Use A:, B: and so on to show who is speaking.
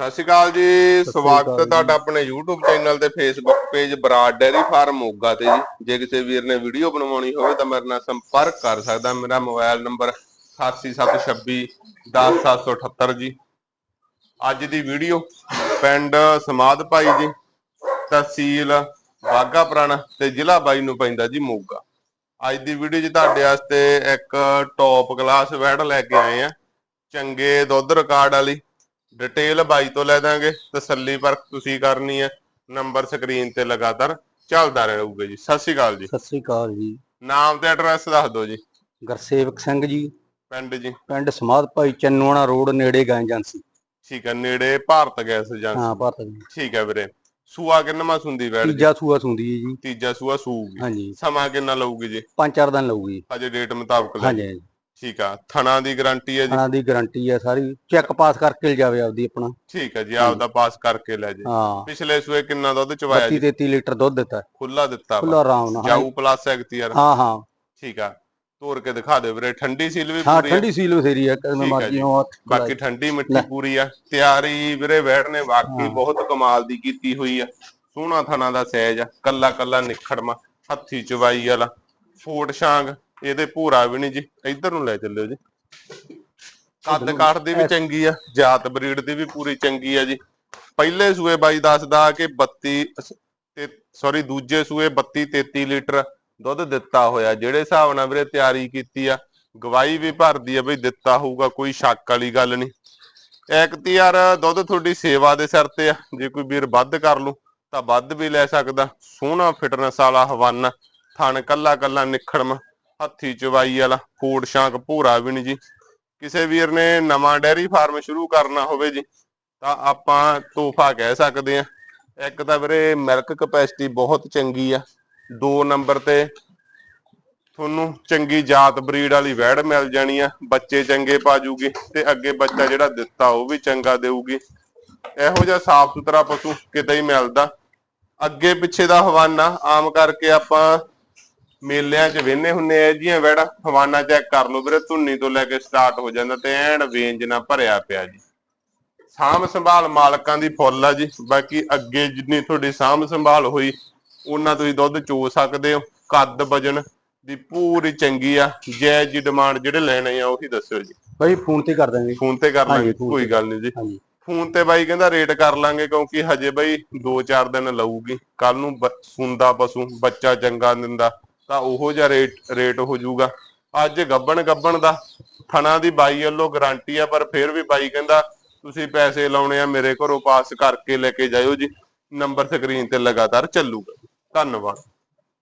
A: ਸਤਿ ਸ਼੍ਰੀ ਅਕਾਲ ਜੀ ਸਵਾਗਤ ਹੈ ਤੁਹਾਡਾ ਆਪਣੇ YouTube ਚੈਨਲ ਤੇ Facebook page Brar dairy farm Moga ਤੇ ਜੀ। ਜੇ ਕਿਸੇ ਵੀਰ ਨੇ ਵੀਡੀਓ ਬਣਵਾਉਣੀ ਹੋਵੇ ਤਾਂ ਮੇਰੇ ਨਾਲ ਸੰਪਰਕ ਕਰ ਸਕਦਾ। ਮੇਰਾ ਮੋਬਾਈਲ ਨੰਬਰ 8726 10778 ਜੀ। ਅੱਜ ਦੀ ਵੀਡੀਓ ਪਿੰਡ ਸਮਾਦ ਭਾਈ ਜੀ ਤਹਿਸੀਲ ਬਾਗਾ ਪੁਰਾਣਾ ਤੇ ਜ਼ਿਲ੍ਹਾ ਬਾਈ ਨੂੰ ਪੈਂਦਾ ਜੀ ਮੋਗਾ। ਅੱਜ ਦੀ ਵੀਡੀਓ 'ਚ ਤੁਹਾਡੇ ਵਾਸਤੇ ਇੱਕ ਟੌਪ ਕਲਾਸ ਵੈੜ ਲੈ ਕੇ ਆਏ ਆ। ਚੰਗੇ ਦੁੱਧ ਰਿਕਾਰਡ ਵਾਲੀ ਡਿਟੇਲ ਬਾਈ ਤੋਂ ਲੈ ਦਾਂਗੇ ਤਸੱਲੀ ਪਰਖ ਤੁਸੀਂ ਕਰਨੀ ਹੈ ਨੰਬਰ ਸਕਰੀਨ ਤੇ ਲਗਾਤਾਰ ਚੱਲਦਾ ਰਹੂਗਾ ਜੀ। ਸਤਿ ਸ਼੍ਰੀ ਅਕਾਲ ਜੀ।
B: ਸਤਿ ਸ੍ਰੀ ਅਕਾਲ ਜੀ।
A: ਨਾਮ ਤੇ ਐਡਰੈਸ ਦੱਸ ਦਿਓ ਜੀ।
B: ਗੁਰਸੇਵਕ ਸਿੰਘ ਜੀ।
A: ਪਿੰਡ ਜੀ।
B: ਪਿੰਡ ਸਮਾਧ ਭਾਈ ਚੰਨੂਆਣਾ ਰੋਡ ਨੇੜੇ ਗਏ ਏਜੰਸੀ।
A: ਠੀਕ ਹੈ ਨੇੜੇ ਭਾਰਤ ਗੈਸ ਏਜੰਸੀ।
B: ਹਾਂ ਭਾਰਤ ਦੀ
A: ਠੀਕ ਹੈ ਵੀਰੇ। ਸੂਆ ਕਿੰਨਵਾਂ ਸੁੰਦੀ ਜੀ?
B: ਤੀਜਾ ਸੂਆ ਸੁੰਦੀ ਹੈ ਜੀ।
A: ਤੀਜਾ ਸੂਆ ਸੂਗੀ
B: ਹਾਂਜੀ।
A: ਸਮਾਂ ਕਿੰਨਾ ਲਊਗੀ ਜੀ?
B: ਪੰਜ ਚਾਰ ਦਿਨ ਲਊਗੀ।
A: ਅਜੇ ਡੇਟ ਮੁਤਾਬਕ ਲੈ
B: ਹਾਂਜੀ ਹਾਂਜੀ।
A: ਠੀਕ ਆ ਥਣਾ ਦੀ ਗਾਰੰਟੀ ਹੈ ਜੀ।
B: ਖਾਣਾ ਦੀ ਗਾਰੰਟੀ ਹੈ ਸਾਰੀ ਚੈੱਕ ਪਾਸ ਕਰਕੇ ਜਾਵੇ ਆਪਦੀ ਆਪਣਾ।
A: ਠੀਕ ਹੈ ਜੀ ਆਪਦਾ ਪਾਸ ਕਰਕੇ ਲੈ ਜੀ।
B: ਹਾਂ।
A: ਪਿਛਲੇ ਸੂਏ ਕਿੰਨਾ ਦੁੱਧ ਚਵਾਇਆ
B: 32
A: ਜੀ?
B: 33 ਲੀਟਰ ਦੁੱਧ ਦਿੱਤਾ। ਹੈ।
A: ਖੁੱਲਾ ਦਿੱਤਾ
B: ਖੁੱਲਾ ਆਰਾਮ ਨਾਲ ਹਾਂ
A: ਜਾਊ ਪਲੱਸ ਐਕਟੀਆਰ
B: ਹਾਂ ਹਾਂ
A: ਠੀਕ ਆ। ਤੋੜ ਕੇ ਦਿਖਾ ਦਿਓ ਵੀਰੇ ਠੰਡੀ ਸੀਲ ਵੀ
B: ਹਾਂ
A: ਪੂਰੀ ਆ
B: ਠੰਡੀ ਸੀਲ ਬਥੇਰੀ ਹੈ ਕਿਵੇਂ
A: ਠੀਕ ਹੈ
B: ਮਰਜ਼ੀ
A: ਜੀ।
B: ਹੋ
A: ਬਾਕੀ ਠੰਡੀ ਮਿੱਟੀ
B: ਲੈ।
A: ਪੂਰੀ ਆ। ਤਿਆਰੀ ਵੀਰੇ ਵੈੜ ਨੇ ਵਾਕਈ
B: ਹਾਂ।
A: ਬਹੁਤ ਕਮਾਲ ਦੀ ਕੀਤੀ ਹੋਈ ਆ। ਸੋਹਣਾ ਥਣਾ ਦਾ ਸਹਿਜ ਆ ਕੱਲਾ ਕੱਲਾ ਨਿਖੜਮਾ ਹੱਥੀ ਚਵਾਈ ਵਾਲਾ। ਫੋਟ ਛਾਂਗ ਇਹਦੇ ਭੂਰਾ ਵੀ ਨਹੀਂ ਜੀ ਇੱਧਰ ਨੂੰ ਲੈ ਚੱਲਿਓ ਜੀ। ਕੱਦ ਕਾਠ ਦੀ ਵੀ ਚੰਗੀ ਆ ਜਾਤ ਬਰੀਡ ਦੀ ਵੀ ਪੂਰੀ ਚੰਗੀ ਆ ਜੀ। ਪਹਿਲੇ ਸੂਏ ਬਾਈ ਦੱਸਦਾ ਕਿ 32 ਤੇ ਸੌਰੀ ਦੂਜੇ ਸੂਏ 32 33 ਲੀਟਰ ਦੁੱਧ ਦਿੱਤਾ ਹੋਇਆ। ਜਿਹੜੇ ਹਿਸਾਬ ਨਾਲ ਵੀਰੇ ਤਿਆਰੀ ਕੀਤੀ ਆ ਗਵਾਹੀ ਵੀ ਭਰਦੀ ਆ ਬਈ ਦਿੱਤਾ ਹੋਊਗਾ ਕੋਈ ਸ਼ੱਕ ਵਾਲੀ ਗੱਲ ਨਹੀਂ ਇੱਕ ਤੀ ਯਾਰ ਦੁੱਧ ਤੁਹਾਡੀ ਸੇਵਾ ਦੇ ਸਿਰ ਤੇ ਆ। ਜੇ ਕੋਈ ਵੀਰ ਵੱਧ ਕਰ ਲੂ ਤਾਂ ਵੱਧ ਵੀ ਲੈ ਸਕਦਾ। ਸੋਹਣਾ ਫਿਟਨੈਸ ਵਾਲਾ ਹਵਾਨਾ ਥਣ ਕੱਲਾ ਕੱਲਾ ਨਿਖੜਮ। ਹੱਥੀ ਚਵਾਈ ਵਾਲਾ, ਫੂਡ ਸ਼ਾਂਕ ਭੂਰਾ ਵੀ ਨਹੀਂ ਜੀ। ਕਿਸੇ ਵੀਰ ਨੇ ਨਵਾਂ ਡੈਰੀ ਫਾਰਮ ਸ਼ੁਰੂ ਕਰਨਾ ਹੋਵੇ ਜੀ, ਤਾਂ ਆਪਾਂ ਤੋਹਫਾ ਕਹਿ ਸਕਦੇ ਆ ਇੱਕ ਤਾਂ ਵੀਰੇ ਮਿਲਕ ਕਪੈਸਿਟੀ ਬਹੁਤ ਚੰਗੀ ਆ। ਦੋ ਨੰਬਰ ਤੇ ਤੁਹਾਨੂੰ ਚੰਗੀ ਜਾਤ ਬਰੀਡ ਵਾਲੀ ਵੈੜ ਮਿਲ ਜਾਣੀ ਆ। ਬੱਚੇ ਚੰਗੇ ਪਾਜੂਗੇ ਤੇ ਅੱਗੇ ਬੱਚਾ ਜਿਹੜਾ ਦਿੱਤਾ ਉਹ ਵੀ ਚੰਗਾ ਦੇਊਗੀ। ਇਹੋ ਜਿਹਾ ਸਾਫ਼ ਸੁਥਰਾ ਪਸ਼ੂ ਕਿਤੇ ਹੀ ਮਿਲਦਾ। ਅੱਗੇ ਪਿੱਛੇ ਦਾ ਹਵਾਨਾ ਆਮ ਕਰਕੇ ਆਪਾਂ ਮੇਲਿਆਂ 'ਚ ਵੇਨੇ ਹੁੰਨੇ ਆ ਜੀਆਂ ਵੈੜਾ ਹਵਾਨਾ ਚੈੱਕ ਕਰ ਲਓ ਵੀਰੇ ਧੁੰਨੀ ਤੋਂ ਲੈ ਕੇ ਸਟਾਰਟ ਹੋ ਜਾਂਦਾ ਤੇ ਐਨ ਵੇਂਜ ਨਾਲ ਭਰਿਆ ਪਿਆ ਜੀ। ਸਾਂਭ ਸੰਭਾਲ ਮਾਲਕਾਂ ਦੀ ਫੁੱਲ ਆ ਜੀ ਬਾਕੀ ਅੱਗੇ ਜਿੰਨੀ ਤੁਹਾਡੀ ਸਾਂਭ ਸੰਭਾਲ ਹੋਈ ਉਹਨਾਂ ਤੁਸੀਂ ਦੁੱਧ ਚੋ ਸਕਦੇ ਹੋ ਕੱਦ ਵਜਨ ਦੀ ਪੂਰੀ ਚੰਗੀ ਆ ਜੈ ਜੀ ਡਿਮਾਂਡ ਜਿਹੜੇ ਲੈਣੇ ਆ ਉਹੀ ਦੱਸਿਓ ਜੀ।
B: ਭਾਈ ਫੋਨ ਤੇ ਕਰ ਦਾਂਗੇ।
A: ਫੋਨ ਤੇ ਕਰ ਲਾਂਗੇ ਕੋਈ। ਗੱਲ ਨਹੀਂ ਜੀ।
B: ਹਾਂਜੀ।
A: ਫੋਨ ਤੇ ਬਾਈ ਕਹਿੰਦਾ ਰੇਟ ਕਰ ਲਾਂਗੇ ਕਿਉਂਕਿ ਹਜੇ ਬਾਈ 2-4 ਦਿਨ ਲਊਗੀ ਕੱਲ ਨੂੰ ਸੁੰਦਾ ਪਸ਼ੂ ਬੱਚਾ ਚੰਗਾ ਦਿੰਦਾ। ਤਾਂ ਉਹੋ ਜਿਹਾ ਰੇਟ ਰੇਟ ਹੋ ਜਾਊਗਾ। ਅੱਜ ਗੱਬਣ ਗੱਬਣ ਦਾ, ਥਣਾ ਦੀ ਬਾਈ ਵੱਲੋਂ ਗਾਰੰਟੀ ਆ, ਪਰ ਫਿਰ ਵੀ ਬਾਈ ਕਹਿੰਦਾ, ਤੁਸੀਂ ਪੈਸੇ ਲਾਉਣੇ ਆ, ਮੇਰੇ ਘਰੋਂ ਪਾਸ ਕਰਕੇ ਲੈ ਕੇ ਜਾਇਓ ਜੀ। ਨੰਬਰ ਸਕਰੀਨ ਤੇ ਲਗਾਤਾਰ ਚੱਲੂਗਾ। ਧੰਨਵਾਦ।